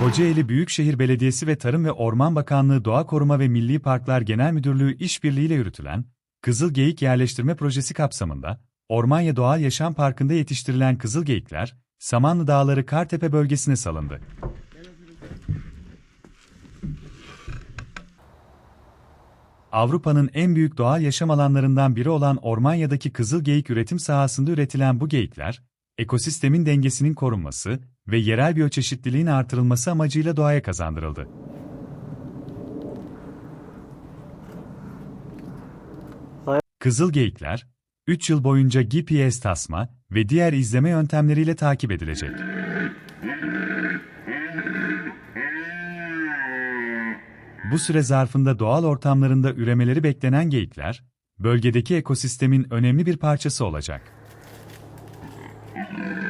Kocaeli Büyükşehir Belediyesi ve Tarım ve Orman Bakanlığı Doğa Koruma ve Milli Parklar Genel Müdürlüğü işbirliğiyle yürütülen Kızıl Geyik Yerleştirme Projesi kapsamında Ormanya Doğal Yaşam Parkı'nda yetiştirilen kızıl geyikler, Samanlı Dağları Kartepe bölgesine salındı. Avrupa'nın en büyük doğal yaşam alanlarından biri olan Ormanya'daki kızıl geyik üretim sahasında üretilen bu geyikler, ekosistemin dengesinin korunması ve yerel biyoçeşitliliğin artırılması amacıyla doğaya kazandırıldı. Kızıl geyikler, 3 yıl boyunca GPS tasma ve diğer izleme yöntemleriyle takip edilecek. Bu süre zarfında doğal ortamlarında üremeleri beklenen geyikler, bölgedeki ekosistemin önemli bir parçası olacak. Yeah.